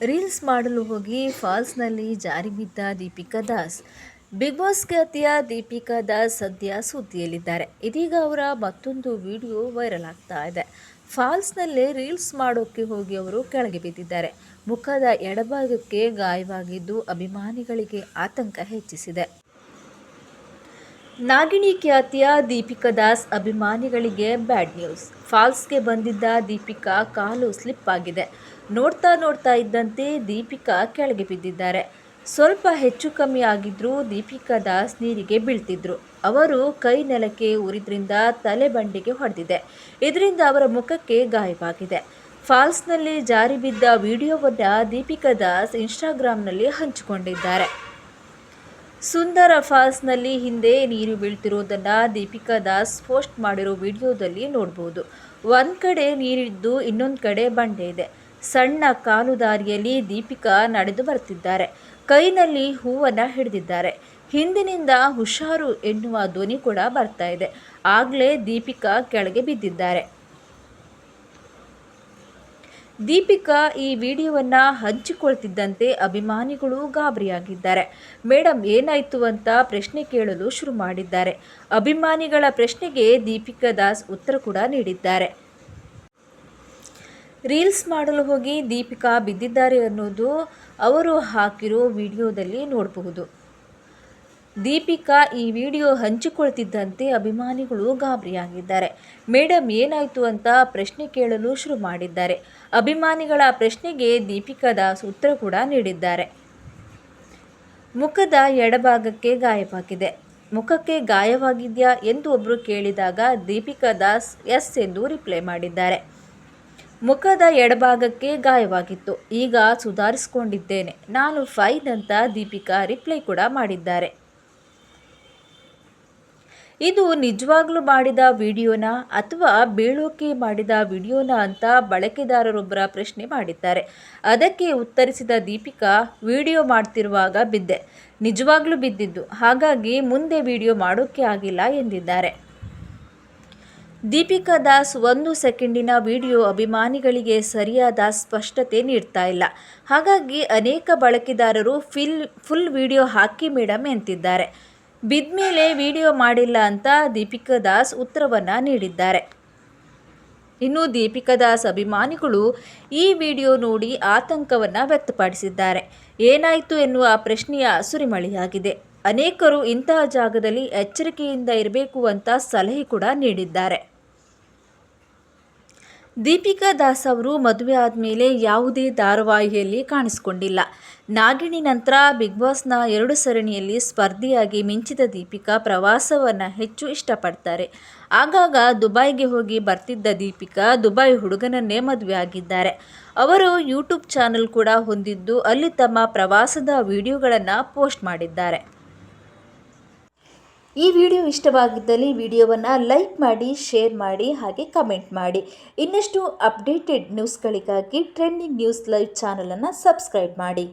Reels ಮಾಡಲು ಹೋಗಿ ಫಾಲ್ಸ್ನಲ್ಲಿ ಜಾರಿ ಬಿದ್ದ ದೀಪಿಕಾ ದಾಸ್. ಬಿಗ್ ಬಾಸ್ ಖ್ಯಾತಿಯ ದೀಪಿಕಾ ದಾಸ್ ಸದ್ಯ ಸುದ್ದಿಯಲ್ಲಿದ್ದಾರೆ. ಇದೀಗ ಅವರ ಮತ್ತೊಂದು ವಿಡಿಯೋ ವೈರಲ್ ಆಗ್ತಾ ಇದೆ. ಫಾಲ್ಸ್ನಲ್ಲಿ ರೀಲ್ಸ್ ಮಾಡೋಕ್ಕೆ ಹೋಗಿ ಅವರು ಕೆಳಗೆ ಬಿದ್ದಿದ್ದಾರೆ. ಮುಖದ ಎಡಭಾಗಕ್ಕೆ ಗಾಯವಾಗಿದ್ದು ಅಭಿಮಾನಿಗಳಿಗೆ ಆತಂಕ ಹೆಚ್ಚಿಸಿದೆ. ನಾಗಿಣಿ ಖ್ಯಾತಿಯ ದೀಪಿಕಾ ದಾಸ್ ಅಭಿಮಾನಿಗಳಿಗೆ ಬ್ಯಾಡ್ ನ್ಯೂಸ್. ಫಾಲ್ಸ್ಗೆ ಬಂದಿದ್ದ ದೀಪಿಕಾ ಕಾಲು ಸ್ಲಿಪ್ ಆಗಿದೆ. ನೋಡ್ತಾ ನೋಡ್ತಾ ಇದ್ದಂತೆ ದೀಪಿಕಾ ಕೆಳಗೆ ಬಿದ್ದಿದ್ದಾರೆ. ಸ್ವಲ್ಪ ಹೆಚ್ಚು ಕಮ್ಮಿ ಆಗಿದ್ದರೂ ದೀಪಿಕಾ ದಾಸ್ ನೀರಿಗೆ ಬೀಳ್ತಿದ್ರು. ಅವರು ಕೈ ನೆಲಕ್ಕೆ ಉರಿದ್ರಿಂದ ತಲೆ ಬಂಡೆಗೆ ಹೊಡೆದಿದೆ. ಇದರಿಂದ ಅವರ ಮುಖಕ್ಕೆ ಗಾಯವಾಗಿದೆ. ಫಾಲ್ಸ್ನಲ್ಲಿ ಜಾರಿ ಬಿದ್ದ ವಿಡಿಯೋವನ್ನು ದೀಪಿಕಾ ದಾಸ್ ಇನ್ಸ್ಟಾಗ್ರಾಮ್ನಲ್ಲಿ ಹಂಚಿಕೊಂಡಿದ್ದಾರೆ. ಸುಂದರ ಫಾಲ್ಸ್ನಲ್ಲಿ ಹಿಂದೆ ನೀರು ಬೀಳ್ತಿರೋದನ್ನು ದೀಪಿಕಾ ದಾಸ್ ಪೋಸ್ಟ್ ಮಾಡಿರೋ ವಿಡಿಯೋದಲ್ಲಿ ನೋಡ್ಬೋದು. ಒಂದು ಕಡೆ ನೀರಿದ್ದು ಇನ್ನೊಂದು ಕಡೆ ಬಂಡೆ ಇದೆ. ಸಣ್ಣ ಕಾಲು ದಾರಿಯಲ್ಲಿ ದೀಪಿಕಾ ನಡೆದು ಬರ್ತಿದ್ದಾರೆ. ಕೈನಲ್ಲಿ ಹೂವನ್ನು ಹಿಡಿದಿದ್ದಾರೆ. ಹಿಂದಿನಿಂದ ಹುಷಾರು ಎನ್ನುವ ಧ್ವನಿ ಕೂಡ ಬರ್ತಾ ಇದೆ. ಆಗಲೇ ದೀಪಿಕಾ ಕೆಳಗೆ ಬಿದ್ದಿದ್ದಾರೆ. ದೀಪಿಕಾ ಈ ವಿಡಿಯೋವನ್ನು ಹಂಚಿಕೊಳ್ತಿದ್ದಂತೆ ಅಭಿಮಾನಿಗಳು ಗಾಬರಿಯಾಗಿದ್ದಾರೆ. ಮೇಡಮ್ ಏನಾಯಿತು ಅಂತ ಪ್ರಶ್ನೆ ಕೇಳಲು ಶುರು ಮಾಡಿದ್ದಾರೆ. ಅಭಿಮಾನಿಗಳ ಪ್ರಶ್ನೆಗೆ ದೀಪಿಕಾ ದಾಸ್ ಉತ್ತರ ಕೂಡ ನೀಡಿದ್ದಾರೆ. ರೀಲ್ಸ್ ಮಾಡಲು ಹೋಗಿ ದೀಪಿಕಾ ಬಿದ್ದಿದ್ದಾರೆ ಅನ್ನೋದು ಅವರು ಹಾಕಿರೋ ವಿಡಿಯೋದಲ್ಲಿ ನೋಡಬಹುದು. ದೀಪಿಕಾ ಈ ವಿಡಿಯೋ ಹಂಚಿಕೊಳ್ತಿದ್ದಂತೆ ಅಭಿಮಾನಿಗಳು ಗಾಬರಿಯಾಗಿದ್ದಾರೆ. ಮೇಡಮ್ ಏನಾಯಿತು ಅಂತ ಪ್ರಶ್ನೆ ಕೇಳಲು ಶುರು ಮಾಡಿದ್ದಾರೆ. ಅಭಿಮಾನಿಗಳ ಪ್ರಶ್ನೆಗೆ ದೀಪಿಕಾ ದಾಸ್ ಉತ್ತರ ಕೂಡ ನೀಡಿದ್ದಾರೆ. ಮುಖದ ಎಡಭಾಗಕ್ಕೆ ಗಾಯವಾಗಿದೆ ಮುಖಕ್ಕೆ ಗಾಯವಾಗಿದೆಯಾ ಎಂದು ಒಬ್ಬರು ಕೇಳಿದಾಗ ದೀಪಿಕಾ ದಾಸ್ ಎಸ್ ಎಂದು ರಿಪ್ಲೈ ಮಾಡಿದ್ದಾರೆ. ಮುಖದ ಎಡಭಾಗಕ್ಕೆ ಗಾಯವಾಗಿತ್ತು. ಈಗ ಸುಧಾರಿಸಿಕೊಂಡಿದ್ದೇನೆ. ನಾನು ಫೈನ್ ಅಂತ ದೀಪಿಕಾ ರಿಪ್ಲೈ ಕೂಡ ಮಾಡಿದ್ದಾರೆ. ಇದು ನಿಜವಾಗ್ಲೂ ಮಾಡಿದ ವಿಡಿಯೋನಾ ಅಥವಾ ಬೀಳೋಕೆ ಮಾಡಿದ ವಿಡಿಯೋನಾ ಅಂತ ಬಳಕೆದಾರರೊಬ್ಬರ ಪ್ರಶ್ನೆ ಮಾಡಿದ್ದಾರೆ. ಅದಕ್ಕೆ ಉತ್ತರಿಸಿದ ದೀಪಿಕಾ, ವಿಡಿಯೋ ಮಾಡ್ತಿರುವಾಗ ಬಿದ್ದೆ. ನಿಜವಾಗ್ಲೂ ಬಿದ್ದಿದ್ದು, ಹಾಗಾಗಿ ಮುಂದೆ ವಿಡಿಯೋ ಮಾಡೋಕ್ಕೆ ಆಗಿಲ್ಲ ಎಂದಿದ್ದಾರೆ. ದೀಪಿಕಾ ದಾಸ್ ಒಂದು ಸೆಕೆಂಡಿನ ವಿಡಿಯೋ ಅಭಿಮಾನಿಗಳಿಗೆ ಸರಿಯಾದ ಸ್ಪಷ್ಟತೆ ನೀಡ್ತಾ ಇಲ್ಲ. ಹಾಗಾಗಿ ಅನೇಕ ಬಳಕೆದಾರರು ಫಿಲ್, ಫುಲ್ ವಿಡಿಯೋ ಹಾಕಿ ಮೇಡಮ್ ಎಂತಿದ್ದಾರೆ. ಬಿದ್ಮೇಲೆ ವಿಡಿಯೋ ಮಾಡಿಲ್ಲ ಅಂತ ದೀಪಿಕಾ ದಾಸ್ ಉತ್ತರವನ್ನು ನೀಡಿದ್ದಾರೆ. ಇನ್ನು ದೀಪಿಕಾ ದಾಸ್ ಅಭಿಮಾನಿಗಳು ಈ ವಿಡಿಯೋ ನೋಡಿ ಆತಂಕವನ್ನು ವ್ಯಕ್ತಪಡಿಸಿದ್ದಾರೆ. ಏನಾಯಿತು ಎನ್ನುವ ಪ್ರಶ್ನೆಯ ಸುರಿಮಳೆಯಾಗಿದೆ. ಅನೇಕರು ಇಂತಹ ಜಾಗದಲ್ಲಿ ಎಚ್ಚರಿಕೆಯಿಂದ ಇರಬೇಕು ಅಂತ ಸಲಹೆ ಕೂಡ ನೀಡಿದ್ದಾರೆ. ದೀಪಿಕಾ ದಾಸ್ ಅವರು ಮದುವೆ ಆದಮೇಲೆ ಯಾವುದೇ ಧಾರಾವಾಹಿಯಲ್ಲಿ ಕಾಣಿಸಿಕೊಂಡಿಲ್ಲ. ನಾಗಿಣಿ ನಂತರ ಬಿಗ್ ಬಾಸ್ನ ಎರಡು ಸರಣಿಯಲ್ಲಿ ಸ್ಪರ್ಧಿಯಾಗಿ ಮಿಂಚಿದ ದೀಪಿಕಾ ಪ್ರವಾಸವನ್ನು ಹೆಚ್ಚು ಇಷ್ಟಪಡ್ತಾರೆ. ಆಗಾಗ ದುಬೈಗೆ ಹೋಗಿ ಬರ್ತಿದ್ದ ದೀಪಿಕಾ ದುಬೈ ಹುಡುಗನನ್ನೇ ಮದುವೆ ಆಗಿದ್ದಾರೆ. ಅವರು ಯೂಟ್ಯೂಬ್ ಚಾನಲ್ ಕೂಡ ಹೊಂದಿದ್ದು ಅಲ್ಲಿ ತಮ್ಮ ಪ್ರವಾಸದ ವಿಡಿಯೋಗಳನ್ನು ಪೋಸ್ಟ್ ಮಾಡಿದ್ದಾರೆ. ಈ ವಿಡಿಯೋ ಇಷ್ಟವಾಗಿದ್ದಲ್ಲಿ ವಿಡಿಯೋವನ್ನು ಲೈಕ್ ಮಾಡಿ, ಶೇರ್ ಮಾಡಿ, ಹಾಗೆ ಕಮೆಂಟ್ ಮಾಡಿ. ಇನ್ನಷ್ಟು ಅಪ್ಡೇಟೆಡ್ ನ್ಯೂಸ್ಗಳಿಗಾಗಿ ಟ್ರೆಂಡಿಂಗ್ ನ್ಯೂಸ್ ಲೈವ್ ಚಾನಲನ್ನು ಸಬ್ಸ್ಕ್ರೈಬ್ ಮಾಡಿ.